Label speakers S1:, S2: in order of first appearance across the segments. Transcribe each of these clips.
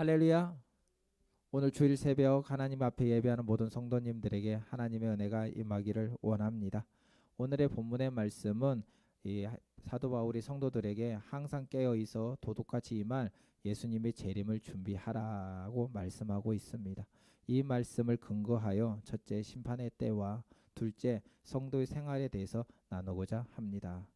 S1: 할렐루야. 오늘 주일 새벽 하나님 앞에 예배하는 모든 성도님들에게 하나님의 은혜가 임하기를 원합니다. 오늘의 본문의 말씀은 이 사도 바울이 성도들에게 항상 깨어 있어 도둑같이 임할 예수님의 재림을 준비하라고 말씀하고 있습니다. 이 말씀을 근거하여 첫째 심판의 때와 둘째 성도의 생활에 대해서 나누고자 합니다.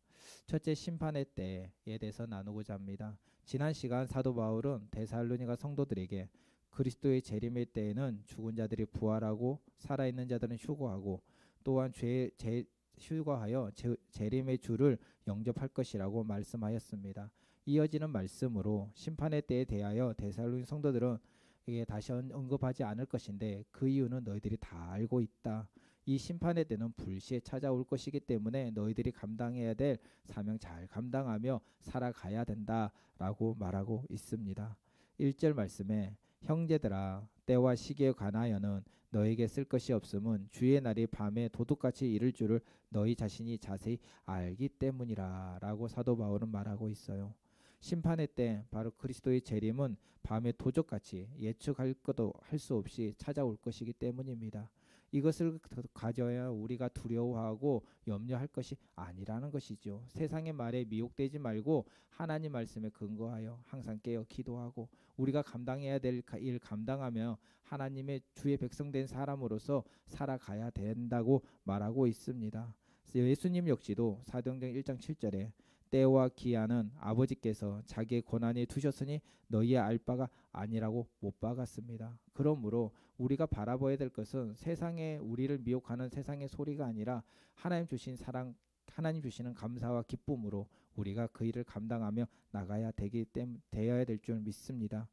S1: 첫째 심판의 때에 대해서 나누고자 합니다. 지난 시간 사도 바울은 데살로니가 성도들에게 그리스도의 재림의 때에는 죽은 자들이 부활하고 살아있는 자들은 휴거하고 또한 죄, 제, 휴거하여 제, 재림의 주를 영접할 것이라고 말씀하였습니다. 이어지는 말씀으로 심판의 때에 대하여 데살로니 성도들은 이게 다시 언급하지 않을 것인데 그 이유는 너희들이 다 알고 있다. 이 심판의 때는 불시에 찾아올 것이기 때문에 너희들이 감당해야 될 사명 잘 감당하며 살아가야 된다라고 말하고 있습니다. 1절 말씀에 형제들아 때와 시기에 관하여는 너에게 쓸 것이 없음은 주의 날이 밤에 도둑같이 이를 줄을 너희 자신이 자세히 알기 때문이라라고 사도 바울은 말하고 있어요. 심판의 때 바로 그리스도의 재림은 밤에 도적같이 예측할 것도 할 수 없이 찾아올 것이기 때문입니다. 이것을 가져야 우리가 두려워하고 염려할 것이 아니라는 것이죠. 세상의 말에 미혹되지 말고 하나님 말씀에 근거하여 항상 깨어 기도하고 우리가 감당해야 될 일 감당하며 하나님의 주의 백성된 사람으로서 살아가야 된다고 말하고 있습니다. 예수님 역시도 사도행전 1장 7절에 때와 기한은 아버지께서 자기의 권한에 두셨으니 너희의 알 바가 아니라고 못 박았습니다. 그러므로 우리가 바라봐야 될 것은 세상에 우리를 미혹하는 세상의 소리가 아니라 하나님 주신 사랑 하나님 주시는 감사와 기쁨으로 우리가 그 일을 감당하며 나가야 되기 때문 되어야 될 줄 믿습니다.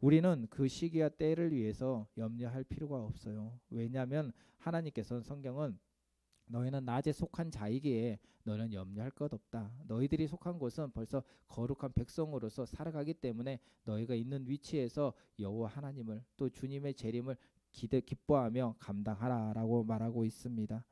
S1: 우리는 그 시기와 때를 위해서 염려할 필요가 없어요. 왜냐하면 하나님께서는 성경은 너희는 낮에 속한 자이기에 너는 염려할 것 없다. 너희들이 속한 곳은 벌써 거룩한 백성으로서 살아가기 때문에 너희가 있는 위치에서 여호와 하나님을 또 주님의 재림을 기대 기뻐하며 감당하라라고 말하고 있습니다.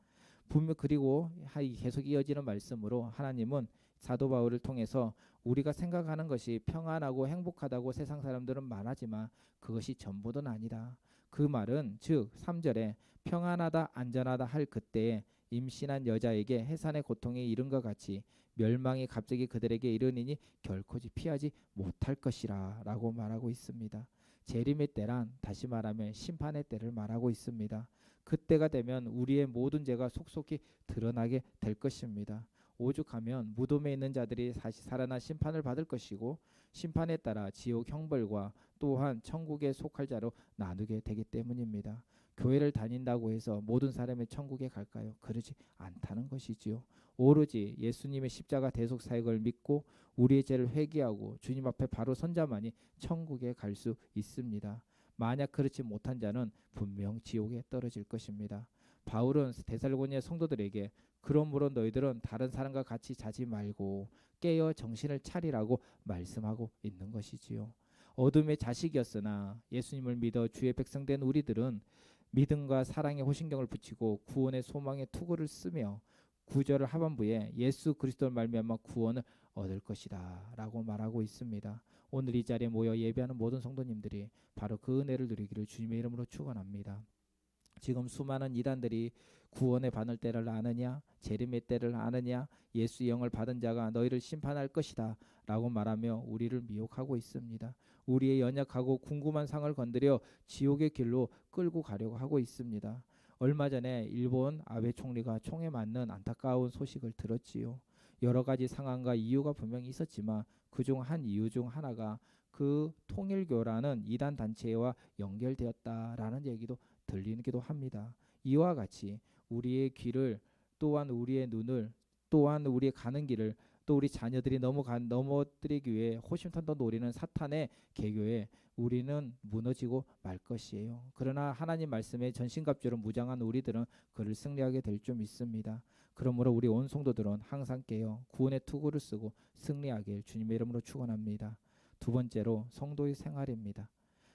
S1: 분명 그리고 계속 이어지는 말씀으로 하나님은 사도 바울을 통해서 우리가 생각하는 것이 평안하고 행복하다고 세상 사람들은 말하지만 그것이 전부는 아니다. 그 말은 즉 3절에 평안하다 안전하다 할 그때에 임신한 여자에게 해산의 고통에 이른 것 같이 멸망이 갑자기 그들에게 이르니니 결코지 피하지 못할 것이라라고 말하고 있습니다. 재림의 때란 다시 말하면 심판의 때를 말하고 있습니다. 그때가 되면 우리의 모든 죄가 속속히 드러나게 될 것입니다. 오죽하면 무덤에 있는 자들이 다시 살아나 심판을 받을 것이고 심판에 따라 지옥 형벌과 또한 천국에 속할 자로 나누게 되기 때문입니다. 교회를 다닌다고 해서 모든 사람이 천국에 갈까요? 그러지 않다는 것이지요. 오로지 예수님의 십자가 대속 사역을 믿고 우리의 죄를 회개하고 주님 앞에 바로 선 자만이 천국에 갈 수 있습니다. 만약 그렇지 못한 자는 분명 지옥에 떨어질 것입니다. 바울은 데살로니아 성도들에게 그러므로 너희들은 다른 사람과 같이 자지 말고 깨어 정신을 차리라고 말씀하고 있는 것이지요. 어둠의 자식이었으나 예수님을 믿어 주의 백성된 우리들은 믿음과 사랑의 호신경을 붙이고 구원의 소망의 투구를 쓰며 구절을 하반부에 예수 그리스도를 말미암아 구원을 얻을 것이다라고 말하고 있습니다. 오늘 이 자리에 모여 예배하는 모든 성도님들이 바로 그 은혜를 누리기를 주님의 이름으로 축원합니다. 지금 수많은 이단들이 구원의 바늘 때를 아느냐 재림의 때를 아느냐 예수 영을 받은 자가 너희를 심판할 것이다 라고 말하며 우리를 미혹하고 있습니다. 우리의 연약하고 궁금한 상을 건드려 지옥의 길로 끌고 가려고 하고 있습니다. 얼마 전에 일본 아베 총리가 총에 맞는 안타까운 소식을 들었지요. 여러 가지 상황과 이유가 분명히 있었지만 그중 한 이유 중 하나가 그 통일교라는 이단 단체와 연결되었다라는 얘기도 들리기도 합니다. 이와 같이 우리의 귀를 또한 우리의 눈을 또한 우리의 가는 길을 또 우리 자녀들이 넘어가 넘어뜨리기 위해 호심탄도 노리는 사탄의 개교에 우리는 무너지고 말 것이에요. 그러나 하나님 말씀에 전신갑주로 무장한 우리들은 그를 승리하게 될 줄 믿습니다. 그러므로 우리 온 성도들은 항상 깨어 구원의 투구를 쓰고 승리하길 주님의 이름으로 축원합니다. 두 번째로 성도의 생활입니다.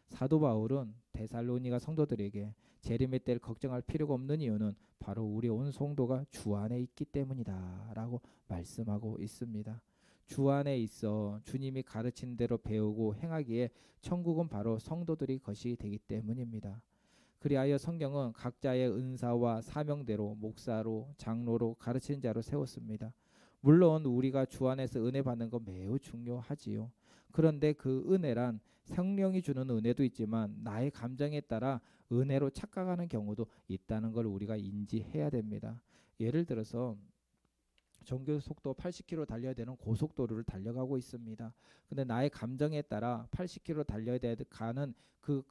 S1: 사도 바울은 데살로니가 성도들에게 재림의 때를 걱정할 필요가 없는 이유는 바로 우리 온 성도가 주 안에 있기 때문이다라고 말씀하고 있습니다. 주 안에 있어 주님이 가르친 대로 배우고 행하기에 천국은 바로 성도들이 것이 되기 때문입니다. 그리하여 성경은 각자의 은사와 사명대로 목사로 장로로 가르치는 자로 세웠습니다. 물론 우리가 주 안에서 은혜 받는 건 매우 중요하지요. 그런데 그 은혜란 성령이 주는 은혜도 있지만 나의 감정에 따라 은혜로 착각하는 경우도 있다는 걸 우리가 인지해야 됩니다. 예를 들어서 정교 속도 80km 달려야 되는 고속도로를 달려가고 있습니다. 근데 나의 감정에 따라 80km 달려야 되는 그,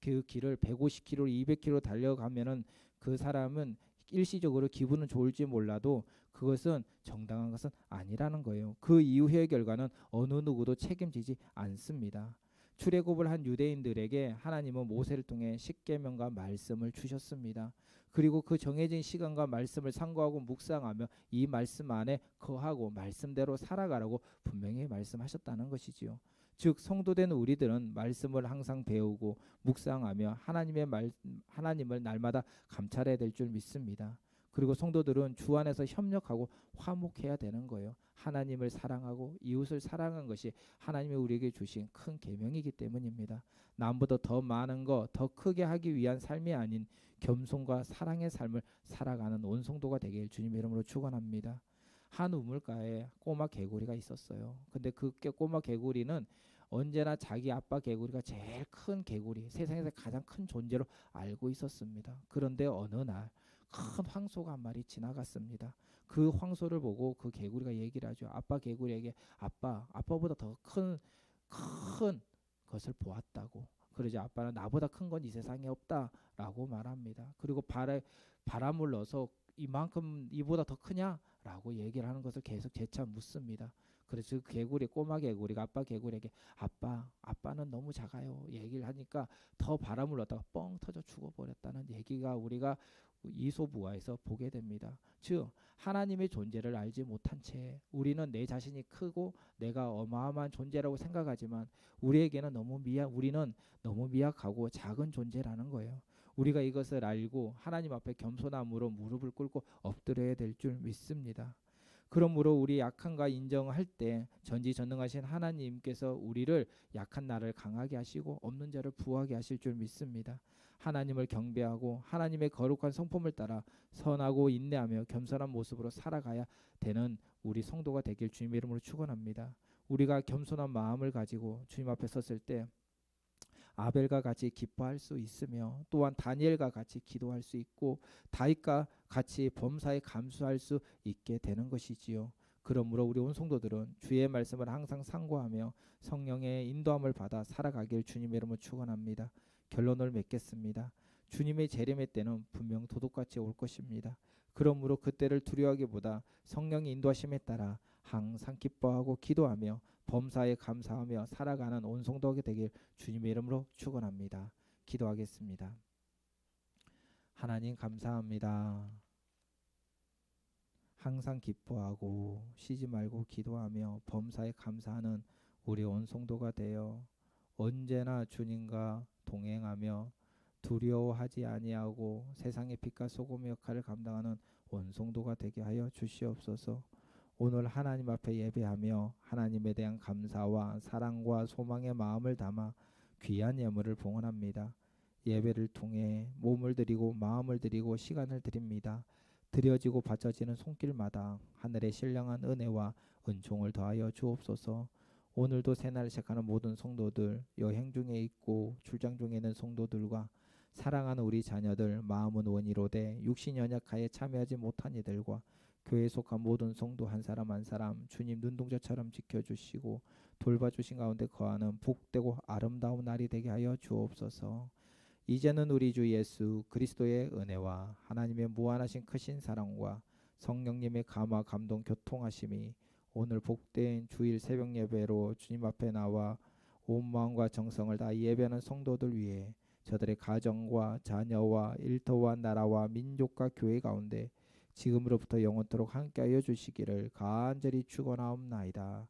S1: 그 길을 150km, 200km 달려가면은 그 사람은 일시적으로 기분은 좋을지 몰라도 그것은 정당한 것은 아니라는 거예요. 그 이후의 결과는 어느 누구도 책임지지 않습니다. 출애굽을 한 유대인들에게 하나님은 모세를 통해 십계명과 말씀을 주셨습니다. 그리고 그 정해진 시간과 말씀을 상고하고 묵상하며 이 말씀 안에 거하고 말씀대로 살아가라고 분명히 말씀하셨다는 것이지요. 즉 성도된 우리들은 말씀을 항상 배우고 묵상하며 하나님의 말 하나님을 날마다 감찰해야 될 줄 믿습니다. 그리고 성도들은 주 안에서 협력하고 화목해야 되는 거예요. 하나님을 사랑하고 이웃을 사랑한 것이 하나님이 우리에게 주신 큰 계명이기 때문입니다. 남보다 더 많은 거, 더 크게 하기 위한 삶이 아닌 겸손과 사랑의 삶을 살아가는 온 성도가 되길 주님의 이름으로 축원합니다. 한 우물가에 꼬마 개구리가 있었어요. 근데 그 꼬마 개구리는 언제나 자기 아빠 개구리가 제일 큰 개구리, 세상에서 가장 큰 존재로 알고 있었습니다. 그런데 어느 날 큰 황소가 한 마리 지나갔습니다. 그 황소를 보고 그 개구리가 얘기를 하죠. 아빠 개구리에게 아빠, 아빠보다 더 큰 큰 것을 보았다고. 그러자 아빠는 나보다 큰 건 이 세상에 없다라고 말합니다. 그리고 바람 바람을 넣어서 이만큼 이보다 더 크냐라고 얘기를 하는 것을 계속 재차 묻습니다. 그래서 그 개구리 꼬마 개구리가 아빠 개구리에게 아빠 아빠는 너무 작아요 얘기를 하니까 더 바람을 넣다가 뻥 터져 죽어버렸다는 얘기가 우리가 이소부화에서 보게 됩니다. 즉 하나님의 존재를 알지 못한 채 우리는 내 자신이 크고 내가 어마어마한 존재라고 생각하지만 우리에게는 너무 미약 우리는 너무 미약하고 작은 존재라는 거예요. 우리가 이것을 알고 하나님 앞에 겸손함으로 무릎을 꿇고 엎드려야 될 줄 믿습니다. 그러므로 우리 약한가 인정할 때 전지전능하신 하나님께서 우리를 약한 나를 강하게 하시고 없는 자를 부하게 하실 줄 믿습니다. 하나님을 경배하고 하나님의 거룩한 성품을 따라 선하고 인내하며 겸손한 모습으로 살아가야 되는 우리 성도가 되길 주님의 이름으로 축원합니다. 우리가 겸손한 마음을 가지고 주님 앞에 섰을 때 아벨과 같이 기뻐할 수 있으며 또한 다니엘과 같이 기도할 수 있고 다윗과 같이 범사에 감수할 수 있게 되는 것이지요. 그러므로 우리 온 성도들은 주의 말씀을 항상 상고하며 성령의 인도함을 받아 살아가길 주님의 이름으로 축원합니다. 결론을 맺겠습니다. 주님의 재림의 때는 분명 도둑같이 올 것입니다. 그러므로 그때를 두려워하기보다 성령의 인도하심에 따라 항상 기뻐하고 기도하며 범사에 감사하며 살아가는 온 성도가 되길 주님의 이름으로 축원합니다. 기도하겠습니다. 하나님 감사합니다. 항상 기뻐하고 쉬지 말고 기도하며 범사에 감사하는 우리 온 성도가 되어 언제나 주님과 동행하며 두려워하지 아니하고 세상의 빛과 소금의 역할을 감당하는 원성도가 되게 하여 주시옵소서. 오늘 하나님 앞에 예배하며 하나님에 대한 감사와 사랑과 소망의 마음을 담아 귀한 예물을 봉헌합니다. 예배를 통해 몸을 드리고 마음을 드리고 시간을 드립니다. 드려지고 바쳐지는 손길마다 하늘의 신령한 은혜와 은총을 더하여 주옵소서. 오늘도 새날을 시작하는 모든 성도들, 여행 중에 있고 출장 중에 있는 성도들과 사랑하는 우리 자녀들, 마음은 원이로되 육신 연약하에 참여하지 못한 이들과 교회에 속한 모든 성도 한 사람 한 사람 주님 눈동자처럼 지켜주시고 돌봐주신 가운데 거하는 복되고 아름다운 날이 되게 하여 주옵소서. 이제는 우리 주 예수 그리스도의 은혜와 하나님의 무한하신 크신 사랑과 성령님의 감화 감동 교통하심이 오늘 복된 주일 새벽 예배로 주님 앞에 나와 온 마음과 정성을 다 예배하는 성도들 위해 저들의 가정과 자녀와 일터와 나라와 민족과 교회 가운데 지금으로부터 영원토록 함께하여 주시기를 간절히 축원하옵나이다.